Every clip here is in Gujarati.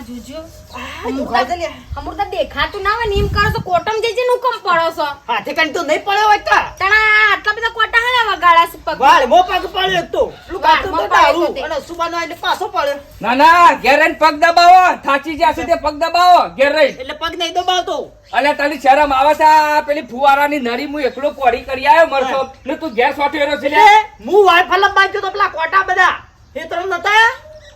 આ જોજો અમૃતા દેખાતું ના હોય ને એમ કરો તો કોટમ જઈ નું કમ પડો છો. હાથે કાંઈ તો નહીં પડ્યો હોય કા તણા આટલા બધા કોટા હા વગાડા છે પગ. વાળ મો પગ પડ્યો તો પેલું કાચું તો ડાળું. અને સુબાનો આઈને પાછો પડ્યો. ના ના ઘેર પગ દબાવો. થાચી જ્યાં સુધી પગ દબાવો ઘેર રહી. એટલે પગ નહીં દબાવતો. અલ્યા તને શરમ આવે છે આ પેલી ફુવારાની નરી હું એકલો કોરી કરી આવ્યો મરતો ને તું ઘેર વાટ્યો રહ્યો છે એટલે. હું વાળ ફલમ બાંધ્યો તો પેલા કોટા બધા એ તરફ નતા?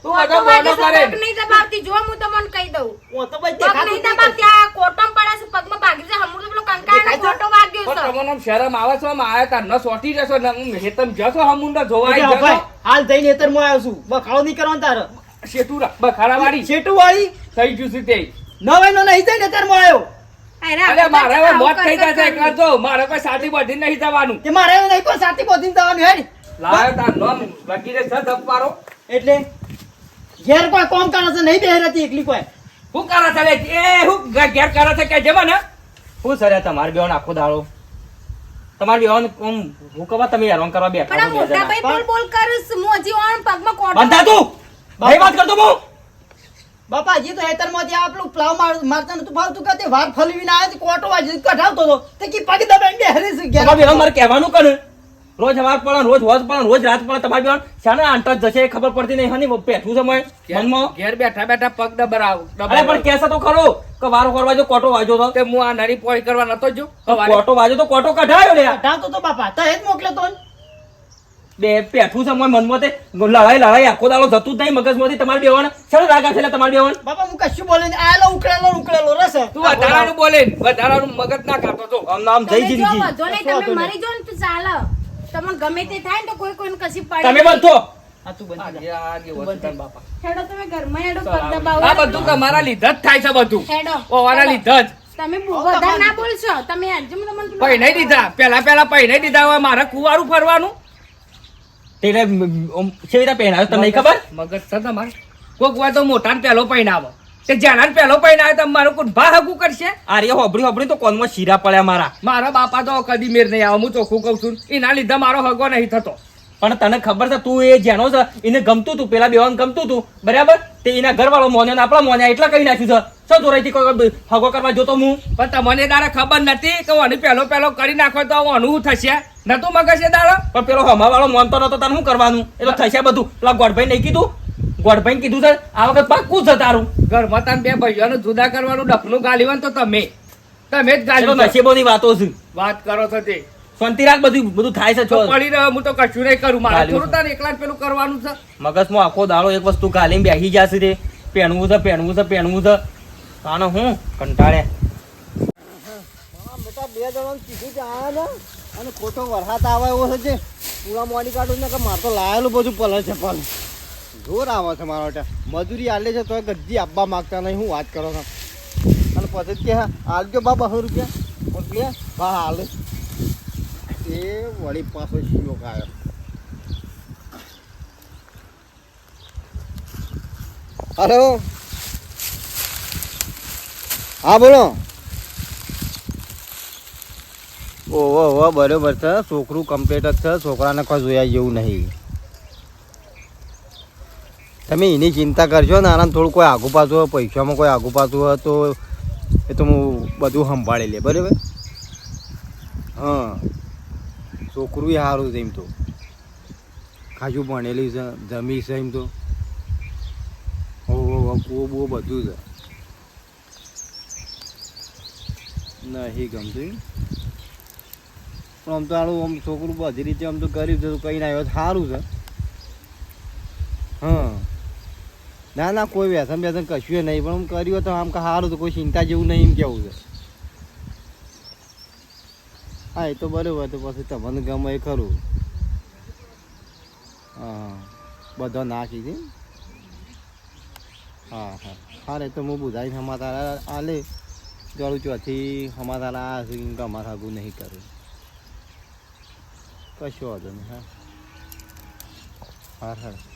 તું બધો મોઢો કરે. નહીં દબાવતી જો હું તમને કહી દઉં. હું તો ભાઈ પગ નહીં દબાવતી આ કોટમ પડે છે પગમાં ભાગી છે હમણાં પેલો કંકાળનો દેખાય વાગ્યો છે. તમને આમ શરમ આવે છે આમ તા ન સોટી જશો ને હેતમ જશો હમુંડા જોવા એટલે આવી ભાઈ, જશો. હાલ જઈને હેતરમાં આવ્યો છું. બખાડો નહીં કરવાનો તારે. શેતુરા બખાડા વાળી શેટુ વાળી થઈ ગયું છે તે. નવાઈનો નહીં જઈને હેતરમાં આવ્યો અરે અરે મારે હવે મોત થઈ જશે એકલા જો મારે કોઈ સાથી બધી નહીં જવાનું. મારે એવું નહીં કોઈ સાથી જવાનું તાર નોમ લગીને છે ધબકારો એટલે ઘેર કોઈ કોમ કરે છે નહીં બેહી રહેતી એકલી કોઈ. હું કરે છે એ હું ઘેર કરે છે કે જેમાં ને શું સર તમારે બેવાન આખો દાડો? તમારે બેવાન આમ હું કવા તમે હેરાન કરવા બેઠા પણ મોટા ભાઈ બોલ બોલ કરીશ હું હજી ઓણ પગમાં કોટો બંધા તું! ભાઈ વાત કરતો હું બાપા હજી તો હેતરમાંથી આ આપણું પ્લાવ માર મારતા નતું ફાવતું કે તે વાર ફલવીને આવ્યો છે કોટો વાજી કઢાવતો હતો તે કી પગ દબાઈને બેહરી છે બેવાન મારે કહેવાનું કને? રોજ સવાર પડે રોજ હોજ પડે રોજ રાત પડે તમારે બેવાન શાના આંટા જશે એ ખબર પડતી નહીં હની બેઠું છે મોય મનમાં. ઘેર બેઠા બેઠા પગ દબરાવ અરે પણ કેસે તો ખરો કે વારો કરવા જો કોટો વાજો તો. તે હું આ નરી પોઈ કરવા નતો જો કોટો વાજો તો કોટો કઢાયો લે કઢાતો તો બાપા તો એ જ મોકલે તો. બે પેઠું છે મોય મનમાં તે. લડાઈ લડાઈ આખો દાડો જતું જ નહીં મગજમાંથી. તમારે બેવાન શાનો રાગ છે તમારે બેવાન? બાપા હું કશું બોલે નહીં. આયેલો ઉકળેલો ને ઉકળેલો રસ. તું વધારાનું બોલે વધારાનું મગજ ના કાઢતો તો. આમ નામ જઈ તમે જો નહીં તમે મરી જો ને તો ચાલે. તમને ગમે તે થાય ને તો કોઈ કોઈને કશી પાડે તમે બંધો આ તું બંધ આ જે વસ્તુ બાપા. હેડો તમે ઘરમાં હેડો પગ આ દબાવો. બધું તમારા લીધા જ થાય છે બધું. હેડો. ઓવાના લીધા જ. તમે બધા વધારે ના બોલશો. તમે આજે મને તમને પૈ નહીં દીધા. પહેલા પહેલા પૈ નહીં દીધા હવે મારે કુવારું ફરવાનું. તેને કેવી રીતે પહેરાયો તમને ખબર? મગજ છે તમારે? કોક વાર તો મોટા પેલો પૈણાવો તે જાણા પેલો આવે તો મારું કોઈ ભા હગું કરશે? અરે હોબળી હોબળી તો કોનમાં શીરા પડ્યા મારા. મારા બાપા તો કદી મેર નહીં આવે હું ચોખ્ખું કહું છું. એના લીધે મારો હગો નહીં થતો. પણ તને ખબર છે તું એ જેનો છે એને ગમતું તું પેલા બેવાનું ગમતું તું બરાબર? તે એના ઘરવાળો મોન્યો ને આપણા મોન્યા એટલા કહી નાખ્યું છે. શું જોરાઈથી કોઈ હગો કરવા જોતો હું? પણ તમને તારે ખબર નથી કે ઓની પેલો પેલો કરી નાખો તો ઓનું થશે? નતું મગજ એ દાડો પણ પેલો હમાવાળો મોનતો નતો તને શું કરવાનું? એ તો થશે બધું. પેલા ગોડભાઈ નહીં કીધું? ગોડભાઈ કીધું છે આ વખત પાક્કું છે તારું. ઘરમાં તમે બે ભાઈઓને જુદા કરવાનું ડફનું ગાલી હોય તો તમે. તમે જ ગાલી નસીબોની વાતો છે. વાત કરો છો તે. શાંતિ રાખ બધું બધું થાય છે છો પડી રહ્યો હું તો કશું નહીં કરું. મારે થોડું તારે એકલા જ પેલું કરવાનું છે. મગજમાં આખો દાડો એક વસ્તુ ગાલીને બેસી જશે તે. પહેણવું છે પહેણવું છે પહેણવું છે. આનો હું? કંટાળે. બે જણાને કીધું કે આ ને અને ખોટો વરસાદ આવે એવો છે પૂરા મોડી કાઢું ને કે મારે તો લાયેલું બધું પલે છે પલ જોર આવે છે મારા માટે. મજૂરી આલે છે તો ગજ્જી આપવા માંગતા નહીં, હું વાત કરો છો. અને પછી કે આલજો બા બસો રૂપિયા. એટલે હા, હાલ. એ વળી પાછો શિયો કાયમ હલો? હા, બોલો. ઓહો ઓહો બરોબર છે. છોકરું કમ્પ્લીટ જ છે. છોકરાને કોઈ જોયા જેવું નહીં. તમે એની ચિંતા કરજો ને આનંદ થોડું કોઈ આગુ પાછું હોય, પૈસામાં કોઈ આગુ પાછું હોય તો એ તો હું બધું સંભાળી લે, બરાબર? હા. છોકરું સારું છે એમ તો. ખાજું ભણેલી છે, જમી છે એમ તો. ઓહો કૂવો બહુ બધું છે. નહીં ગમતું પણ આમ તો આનું આમ છોકરું બધી રીતે આમ તો કર્યું છે તો કઈ ના આવ્યો સારું છે. હા. ના ના, કોઈ વ્યસન વ્યસન કશું નહીં, પણ આમ કર્યું તો આમ કે સારું તો કોઈ ચિંતા જેવું નહીં એમ કેવું છે. હા, એ તો બરાબર તો પછી તમને ગમે એ ખરું. હા, બધો નાખી દે હા હા. હા રે તો હું બુધાઈ તારા આલે ગળું ચોથી તારા આ છે કે અમારે આગું નહીં કરું. કશું વાંધો નહીં, હા. હા હા.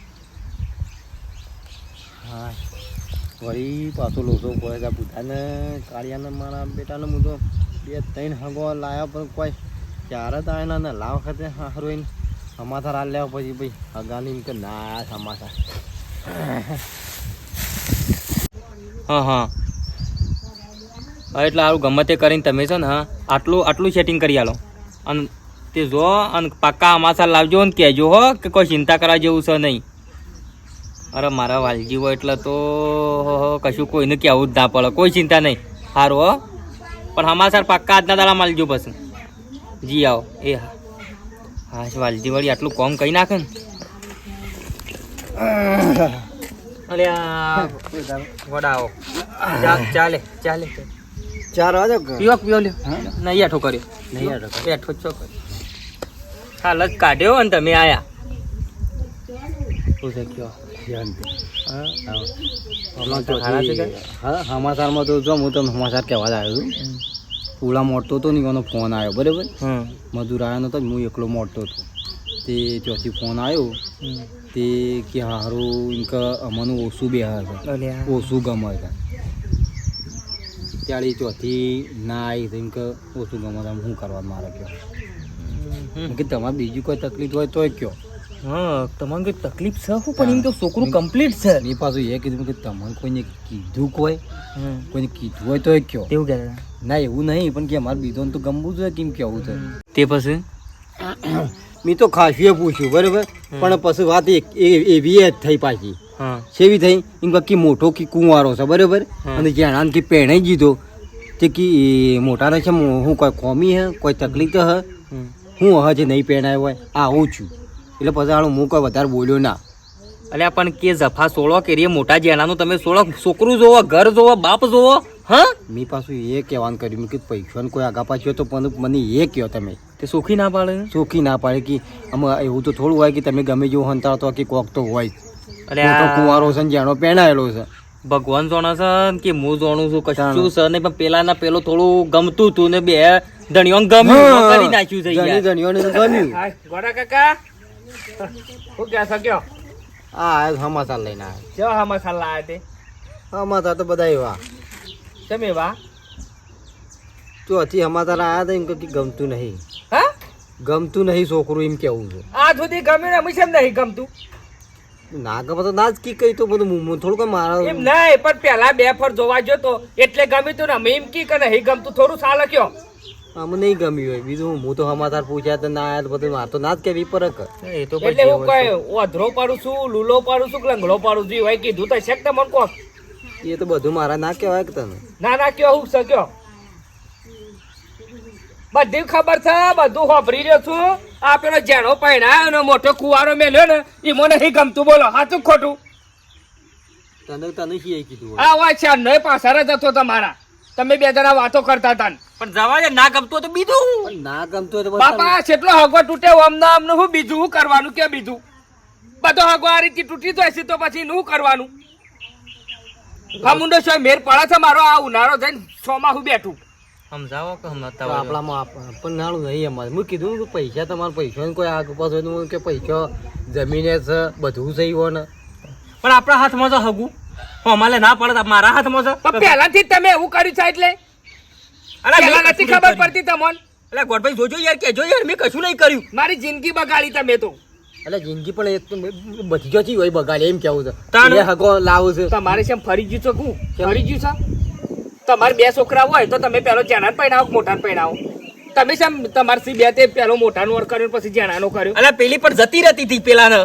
હા. વળી પાછો લોસો પડે છે બુધાને કાળિયાને, મારા બેટાને હું તો બે ત્રણ હગો લાવ્યા પણ કોઈ ક્યારે તો આના ને લાવ વખતે હારોઈને. એને સમાચાર આ લેવા પછી ભાઈ હગાની કે ના સમાચાર હા હા. હા, એટલે સારું ગમે તે કરીને તમે છે ને, હા, આટલું આટલું સેટિંગ કરી આલો. અને તે જો, અને પાક્કા અમાસા લાવજો ને કહેજો હો કે કોઈ ચિંતા કરવા જેવું છે નહીં. અરે મારા વાલજી હોય એટલે તો કશું કોઈને કહેવું જ ના પડે. કોઈ ચિંતા નહીં. સારું હો. પણ હમાસર પાક્કા આજના દાડા માલજો પછી. જી આવો. એ હા. હા વાલજી વળી આટલું કોમ કહી નાખે ને? અરે વડાઓ. ચાલે ચાલે. ચાર વાગે પીવો પીવો લ્યો. નહીં આઠો કર્યો. નહીં આઠો કર્યો. છો હાલ કાઢ્યો ને તમે આયા. શું છે કયો? હમણાં તો હારા છે કે? હા સમાચારમાં તો જો હું તમને સમાચાર કહેવા જ આવ્યો છું. પુલા મોટતો હતો ને એનો ફોન આવ્યો બરાબર? મજૂર આવ્યો નતો હું એકલો મોટતો હતો. તે ત્યાંથી ફોન આવ્યો. તે કે હારું એમ કે અમને ઓછું બે છે. ઓછું ગમે છે. ત્યારે ચોથી ના આવી તો એમ કે ઓછું ગમે શું કરવા મારે કયો? કે તમારે બીજી કોઈ તકલીફ હોય તોય કયો? હા તમારે કઈ તકલીફ છે? હું પણ એમ તો છોકરું કમ્પ્લીટ છે. એ પાછું એ કીધું કે તમારે કોઈને કીધું કોઈ? કોઈને કીધું હોય તો કયો. એવું કે ના એવું નહીં પણ કે મારે બીજોને તો ગમવું જોઈએ કેમ કેવું છે તે પછી? મેં તો ખાસીએ પૂછ્યું બરાબર? પણ પછી વાત એ- એવી જ થઈ પાછી. સેવી થઈ? એમ કે મોટો કે કુંવારો છે બરાબર? અને જેણા કે પહેણાઈ દીધો તે કી મોટાને છે હું કોઈ કોમી હે કોઈ તકલીફ હે. હું હજે નહીં પહેણાયો હોય આવું છું. એટલે પછી આનું હું કોઈ વધારે બોલ્યો ના. અલ્યા પણ કે જફા સોળો કે રે મોટા જેનાનું તમે સોળો છોકરું જોવો ઘર જોવો બાપ જોવો હા? મેં પાછું એ કહેવાનું કર્યું મેં પૈસા પૈસાને કોઈ આગા પાછો તો પણ મને એ કહો તમે. તે સુખી ના પાડે? સુખી ના પાડે કે આમાં એવું તો થોડું હોય કે તમે ગમે જેવું હંતાડો તો કે કોક તો હોય. અલ્યા કુંવારો છે ને જેનો પહેણાયેલો છે. ભગવાન જાણે છે કે હું જોણું છું કશું. છે નહીં પણ પેલા ના પેલો થોડું ગમતું હતું ને બે ધણીઓ ગમ્યું કરી નાખ્યું છે ધણી યાર. ધણીઓને તો ગમ્યું ગોડા કાકા. શું કહે આ સમાચાર લઈને આવ્યો. કેવા હા લાવ્યા તે? સમાચાર તો બધા એવા. કેમ એવા? તો હજી સમાચાર આવ્યા હતા એમ કે ગમતું નહીં. હા? ગમતું નહીં છોકરું એમ કેવું છે. આ સુધી ગમે ને અમે નહીં ગમતું. ના ગમે તો ના જ કી કઈ તો બધું મું થોડું કઈ એમ મારા નહીં પણ પેલા બે ફર જોવા જતો એટલે ગમ્યું તું ને. અમે એમ કી કે નહીં ગમતું થોડું સાલ કયો આમ નહીં ગમ્યું હોય. બીજું હું તો સમાચાર પૂછ્યા તો ના આવ્યા તો બધું મારે તો ના જ કેવી પરક એ તો એટલે હું કઈ ઓધરો પાડું છું લૂલો પાડું છું કે લંગડો પાડું છું એવું કીધું તો છે કે તમને કોક એ તો બધું મારા ના કહેવાય કે તને. ના ના કયો હું શક્યો બધી ખબર છે બધું હોભરી રહ્યો છું. આ પેલો જેનો પૈણાયો ને મોટો કુવારો મેલ્યો ને એ મને નહીં ગમતું. બોલો સાચું કે ખોટું? તને તને શી કીધું હોય? આ વાત છે નહીં પાછળ જ હતો તમારા. તમે બે જણા વાતો કરતા હતા ને. પણ જવા દે ના ગમતું તો બીજું. ના ગમતું હોય તો બાપા કેટલો હગો તૂટે અમને અમને હું બીજું શું કરવાનું કે બીજું? બધો હગો આ રીતે તૂટી જાય છે તો પછી શું કરવાનું? હા મુંડો છો મેર પડે છે મારો આ ઉનાળો જઈને છોમાં હું બેઠું. સમજાવો કે સમજતા તો તો. આપણામાં આપ- પણ નાણું નહીં અમારે. હું કીધું કે પૈસા તમારા પૈસા કોઈ આગ પાસ હોય કે પૈસા જમીને છે બધું થઈ હોય ને. પણ આપણા હાથમાં તો હગું. અમારે ના પડે તો મારા હાથમાં છે પણ પહેલાથી જ તમે એવું કર્યું છે એટલે? અલા, પહેલા નથી ખબર પડતી તમને? એટલે ગોડભાઈ જોજો યાર કેજો યાર મેં કશું નહીં કર્યું. મારી જિંદગી બગાડી તમે તો. એટલે જિંદગી પણ એક તો બધી જતી હોય બગાડે એમ કેવું છે. હગો લાવું છે. તમારે શેમ ફરી ગયું છે હું ફરી ગયું છે? તમારે બે છોકરા હોય તો તમે પેલો જેના પહેણાવો મોટા મોટાને પહેણાવો તમે શેમ તમારે સી બે તે પેલો મોટાનો વર કર્યો ને પછી જેનાનો કર્યો? અલા પેલી પણ જતી રહેતી હતી પેલા ને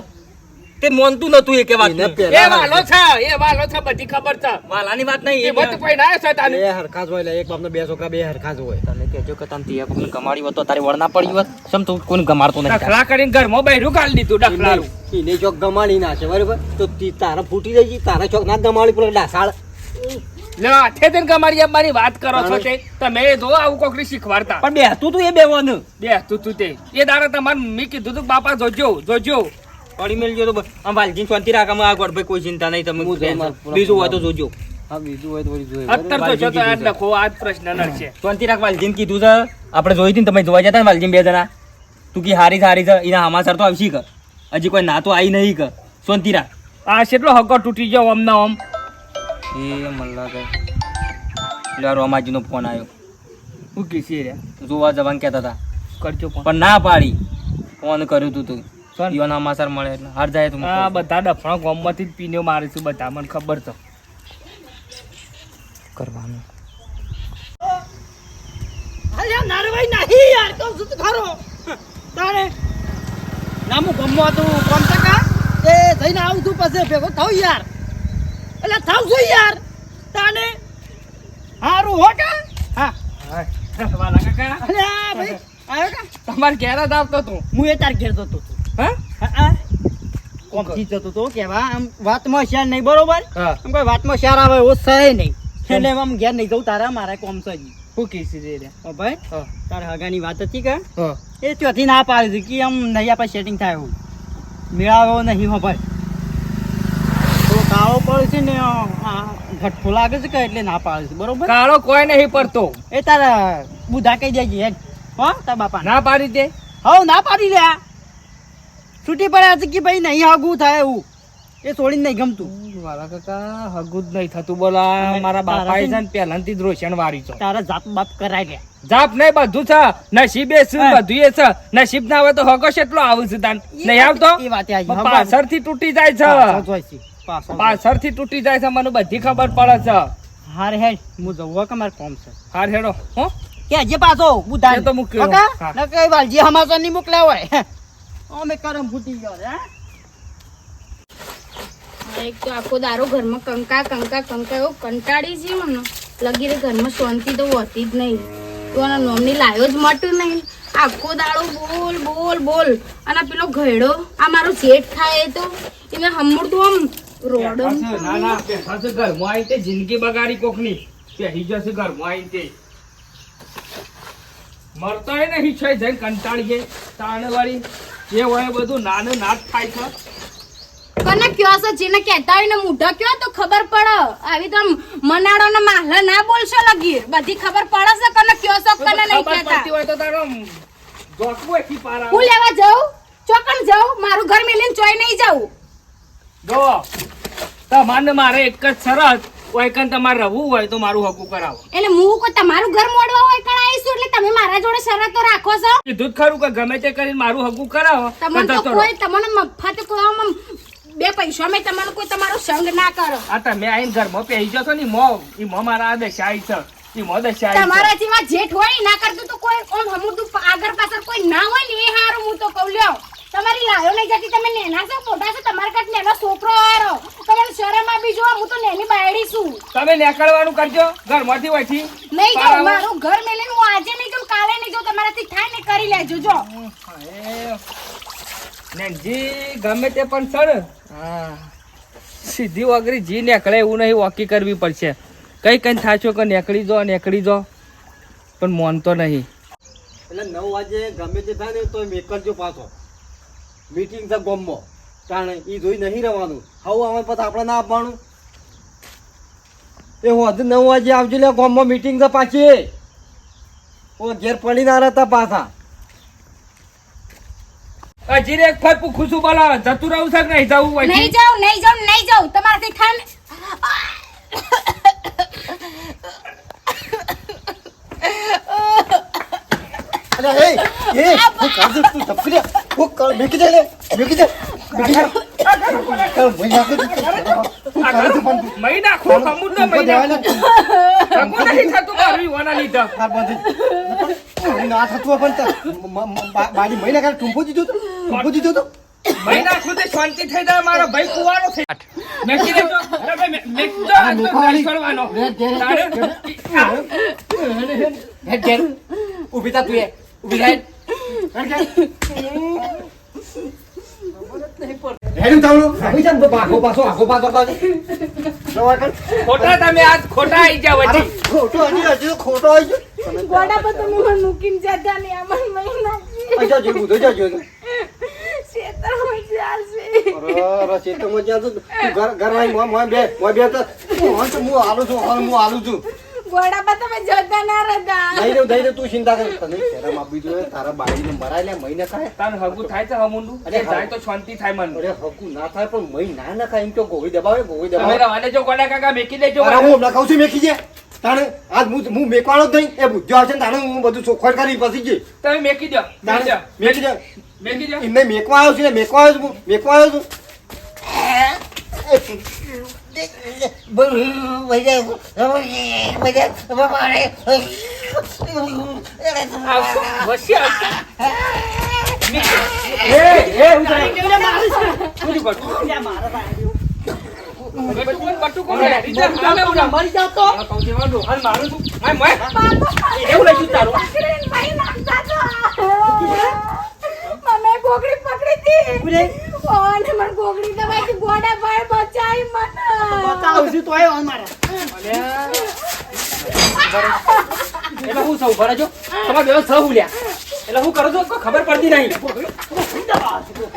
તે મોનતું નતું એ કે વાત એ વાલો છે એ વાલો છે બધી ખબર છે. વાલાની વાત નહીં એ એ કોઈ ના છે તાને. બે હરખાજ હોય એક બાપનો બે છોકરા બે હરખાજ હોય. તમે કહેજો કે તને તિયા કોઈને ગમાડી હોત તો તારી વળના પડી હોત. સમ તું કોઈને ગમાડતો નહીં ડખલા કરીને ઘરમાં બૈરું ગાળી દીધું ડખલાનું એને ચોક ગમાડી નાખે બરાબર? તો તી- તારા ફૂટી જઈ છે તારા ચોક ના ગમાડી પડે ડાસાળ. લે ગમાડી મારી વાત કરો છો તે. તમે જો આવું કોકરી શીખવાડતા. પણ બેસતું તું એ બેવાનું બે તું તું. તે એ દાડે તમારે મેં કીધું તું બાપા જોજો જોજો. પડી મેલજો તો આમ વાલજીને શાંતિ રાખવામાં આ ગોડભાઈ કોઈ ચિંતા નહીં તમે બીજું હોય તો જોજો. હા બીજું હોય તો વળી જોઈએ. અત્તર તો છો તો આ લખો આ જ પ્રશ્ન નડશે. શાંતિ રાખ વાલજીને કીધું છે. આપણે જોઈ હતી ને તમે જોવા જતા ને વાલજીને બે જણા. તું કી હારી સારી છે એના હમાસર તો આવશી કર. હજી કોઈ ના તો આવી નહીં કર. શાંતિ રાખ. આ કેટલો હકો તૂટી ગયો અમને આમ. એ મલ્લા કે. એટલે રોમાજીનો ફોન આવ્યો હું કીસી રે. જોવા જવાનું કહેતા હતા. કરજો પણ પણ ના પાડી. ફોન કર્યું તું તું. કોણ? ઈવન મળે એટલે હાર જાય તું આ બધા ડફણા ગોમમાંથી જ પીને મારીશું બધા મને ખબર તો કરવાનું. અલ્યા નારભાઈ નહીં યાર તો ખરો. તારે નામું ગમવા તું કોમ ટકા એ થઈને આવું પછી ભેગો થાવ યાર. એટલે થાવ છું યાર. તાને હારું હો કા? હા. હા કાકા. ભાઈ તમારે ઘેર જ આવતો તું. હું એ તાર ઘેર જતો હતો કોમથી જતો તો કેવા આમ વાતમાં શેર નહીં બરોબર? આમ કોઈ વાતમાં શેર આવે એવો સહે નહીં. એટલે આમ ઘેર નહીં જવું તારા મારા કોમ સજી હું કીસી દે રે ઓ ભાઈ હા. તારા હગાની વાત હતી કે? હા. એ ત્યાંથી ના પાડી હતી કે આમ નહીં આપણે સેટિંગ થાય એવું. મેળાવો નહીં હો ભાઈ. તો કાળો પડે છે ને આ ઘટકો લાગે છે કે એટલે ના પાડે છે બરોબર? કાળો કોઈ નહીં પડતો. એ તારા બુધા કહી દેજે હો તાર બાપા ના પાડી દે. હવ ના પાડી લે છૂટી પડ્યા છે કે ભાઈ નહીં હગું થાય એવું. એ છોડીને નહીં ગમતું. મારા કાકા હગું જ નહીં થતું બોલા. મારા બાપા છે ને પહેલાથી જ રોશન વાળી છો. તારા જાપ બાપ કરાય લે જાપ નહીં બધું છે. નસીબે છે બધું એ છે. નસીબ ના હોય તો હગો એટલો આવું છે તાન. નહીં આવતો? એ વાત આવી પાછળથી તૂટી જાય છે. જોઈ પાછળથી તૂટી જાય છે મને બધી ખબર પડે છે. હારે હેડ હું જવું કે મારે કોમ છે. હાર હેડો હો. કે જે પાછો બુધા તો મૂક્યો. હા. ન કઈ વાલજી હમાસરની મોકલ્યા હોય. અમે કરમ ફૂટી ગયો હે? એક તો આખો દારો ઘરમાં કંકા કંકા કંકા એવો કંટાળી છે મને. લગી રે ઘરમાં શાંતિ તો હોતી જ નહીં. તો આના નોમની લાયો જ મટ્યું નહીં. આખો દાડો બોલ બોલ બોલ. અને પેલો ઘેડો આ મારો જેઠ થાય તો. એને હમણતું આમ રોડો ના ના બેઠા છે ઘરમાં આવી તે જિંદગી બગાડી કોકની. પહેરી જશે ઘરમાં આવી તે. મરતોય નહીં છે જઈને કંટાળીએ. તાણ વાળી જે હોય બધું નાને નાક થાય છે. કને કયો છે? જેને કહેતા હોય ને મૂઢા કયો તો ખબર પડે. આવી તો મનાડો ને માહલા ના બોલશો લગી. બધી ખબર પડે છે કને કયો છો કોને નહીં ખબર કહેતા. પડતી હોય તો તારો જોકવો એકી પારા. હું લેવા જાઉં? ચોકન જાઉં? મારું ઘર મેલીને ચોય નહીં જાઉં. જો તમારે મારે એક જ શરત. હોય કન તમારે રહેવું હોય તો મારું હકું કરાવો. એટલે હું કોઈ તમારું ઘર મોડવા હોય કણ આવીશું એટલે તમે મારા જોડે શરતો રાખો છો? કીધું જ ખરું કે ગમે તે કરીને મારું હકું કરાવો તમને તો. કોઈ તમને મફત કોઈ બે પૈસા મેં તમને કોઈ તમારો સંગ ના કરો. આ તમે આઈને ઘરમાં પહેરી જશો ને મો ઈ મો મારા આ દશાઈ છે ઈ મો દશાઈ તમારા જેવા જેઠ હોય ના કરતું તો કોઈ આમ હમુરતું આગળ પાછળ કોઈ ના હોય ને એ હારું હું તો કહું લ્યો. તમારી લાયો નહીં જતી તમે નેના છો મોટા છો તમારા કાંઈ નેનો છોકરો આરો તમારે શરમ આપી જો હું તો નેની બાયડી છું. તમે નેકળવાનું કરજો ઘરમાંથી હોયથી. નહીં આવો. મારું ઘર મેલે હું આજે નહીં જો કાલે નહીં જાઉં તમારાથી થાય ને કરી લેજો જો. નેનજી ગમે તે પણ સર. હા. સીધી વગરી જી નીકળે એવું નહીં વોકી કરવી પડશે. કઈ કઈ થાચો કે નીકળી જો નીકળી જો. પણ મોનતો નહીં. એટલે નવ વાગે ગમે તે થાય ને તો મેકરજો પાછો. મીટિંગ છે ગોમમાં. કારણ એ જોઈ નહીં રહેવાનું. હવે આવે પછી આપણે ના આપવાનું એ હોદ નવ વાગે આવજો લે ગોમમાં મીટિંગ છે પાછી. ઓ ઘેર પડી ના રહેતા પાછા. હજી એક ફર પૂછું છું બોલો જતું રહું છે કે નહીં? જવું નહીં જાઉં નહીં જાઉં નહીં જાઉં. તમારાથી ઠંડ અરે એ એ હું કાજુ તું ધપકી લે હું કર મેકી દે લે મેકી દે. મેકી દે. કર ભાઈ નાખી દે. હું કાજુ પણ મહી નાખો કમું ને મહી નાખો. કમું નહીં થતું મારું યુવાના લીધા. તાર બંધ. ના થતું પણ તો બાડી ટૂંપો દીધો તો ટૂંપો દીધો તો. મહી નાખું તે શાંતિ થઈ જાય મારો ભાઈ કુવારો થઈ મેકી દેજો. અરે ભાઈ મેકી દો આ તો તારે- હેડ તું એ. ઊભી હેડ. હેડ ઘેર. હેડ ઉતાવળું. આવી જા ને આખો પાછો આખો પાછો પાછો. દવા કર. ખોટા તમે આજ ખોટા આઈ જાવ ખોટો હજી ખોટો આવી ગયો. ગોડા પર તમે મને મૂકીને જતા નહીં આમાં મહિના અહીં જા જોયું, જા જોયું. શેતરમાં ચાલશે અરે, અરે, ચેતનમાં જ્યાં તું તું ઘર ઘર આવીને મોં- મોં બે મોં બે તો. હું તો હું હાલું છું હાલ હું હાલું છું. ગોડા તમે જતા ના રહેતા. દઈ દે દઈ દે તું ચિંતા કર. તને શરમ આપવી જોઈએ. તારા બાળીને મરાય લે મહિને ખાય તારું હગું થાય છે હમુંડું? અરે જાય તો શાંતિ થાય મને અરે હકુ ના થાય પણ મહી ના ના ખાય એમ તો ગોળી દબાવે ગોળી તમે દબાવે. જો ગોડા કાકા મેકી દેજો અરે હું હમણાં કહું છું મેકી છે તાણે આજ હું હું મેકવાનો જ નહીં. એ બુદ્ધિ આવશે તાણે હું બધું ચોખવટ કરી પછી જ. તમે મેકી દો તાણે મેકી દે. મેકી દો. એમને મેકવા આવ્યો છું ને મેકવા આવ્યો છું મેકવા આવ્યો છું. એવું લઈ તારું. પકડીને ભાઈ નાખતા હતા. મને ગોગડી પકડી હતી. ઉરે. ઓને મન ગોગડી દબાઈ ગોડા ભાઈ બચાઈ મન. બતાવું છું તોય ઓન મારે એટલે હું સૌ ભરે છો તમારે બેવ સૌ લ્યા. એટલે હું કરું છું ખબર પડતી નહીં.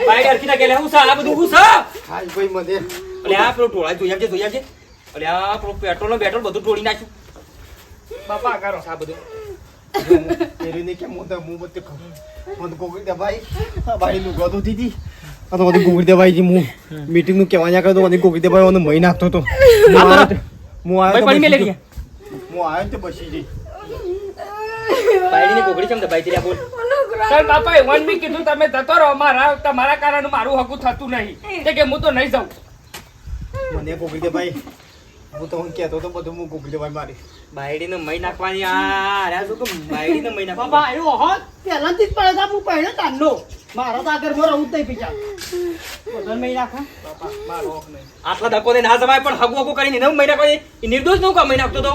બાઈક અરખી ના ગયેલા હું સા આ બધું હું સા? હાલ ભાઈ મને. એટલે આ પેલું ટોળા જોઈ આવજે જોઈ આવજે એટલે આ પેલું પેટ્રોલ ને પેટ્રોલ બધું ટોળી નાખ્યું. બાપા કરો. સા બધું. પેરીને કેમ હું તો હું બધે ખબર મને કોકરી દબાઈ. આ ભાઈ નું ગોતો દીધી આ તો મને કોકરી દબાઈ જી હું. મીટિંગનું કહેવા કરતો મને કોકરી દબાઈ મને મહી નાખતો તો. હું આ આવ્યો તો- તો- તો ભાઈ પડી મેલે ગયા. આવ્યો તો બસી જઈ દબાઈ બોલ. તાર બાપાએ વન મી કીધું તમે જતો રહો મારા તમારા કારણે મારું હકું થતું નહીં. તે કે હું તો નહીં જાઉં. મને કોકરી દબાઈ. હું તો હું કહેતો તો બધું મૂકું દબાઈ મારી. બાયડીને મહી નાખવાની આ અરે શું કે બાયડીને મહી નાખવા બાબા એવો હોત પહેલાથી જ પડે તો હું પહેલો તારનો મારા તો આગળમાં રહું જ નહીં પીછા બધાને મેં નાખા. આટલા ધક્કો દે ના જમાય પણ હગુ હગુ કરીને મહી નાખવાની એ નિર્દોષનું કામ મહી નાખતો તો.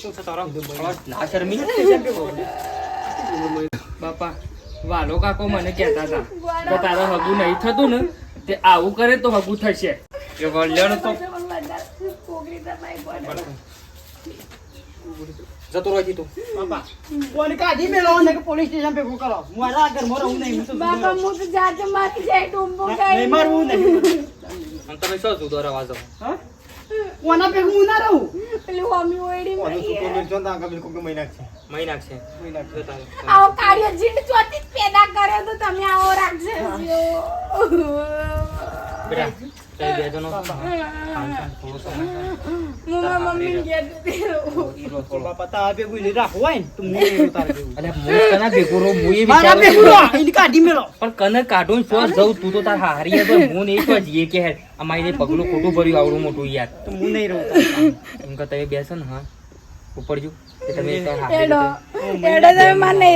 શું છે તારો ના શરમી બાપા વાલો કાકો મને કહેતા હતા કે તારો હગું નહીં થતું ને તે આવું કરે તો હગું થશે. કે વળ્યો તો જતો રહી તું બાબા કોને કાઢી મેલો ને કે પોલીસ સ્ટેશન ભેગું કરો નહીં તો બાપા હું મારી જાય ડુંબો તમે શું સુધો રવા જાઓ હા? કોના ભેગું હું ના રહું પેલી હોમી ઓયડી કોનું મરી છૂટો મિલશો ને તો આગળ બિલકુલ મહી નાખશે મહી નાખશે મહી નાખશે જો તારે. તમે આવો રાખજો અમારી પગલું ખોટું ભર્યું આવડું મોટું યાર. તો હું નહીં રહું એમ કે તમે બેસો ને હા. ઉપર જો તમે નહીં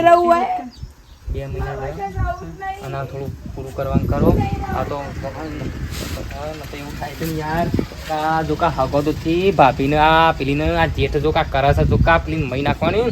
રહું હોય બે મહિના થયા. અને આ થોડું પૂરું કરવાનું કરો. આ તો એવું થાય છે યાર. આ જો કા હગો તો થી ભાભીને આ પેલીને આ જેઠ જો કા કરે છે, જો કા પેલી મહી નાખવાની.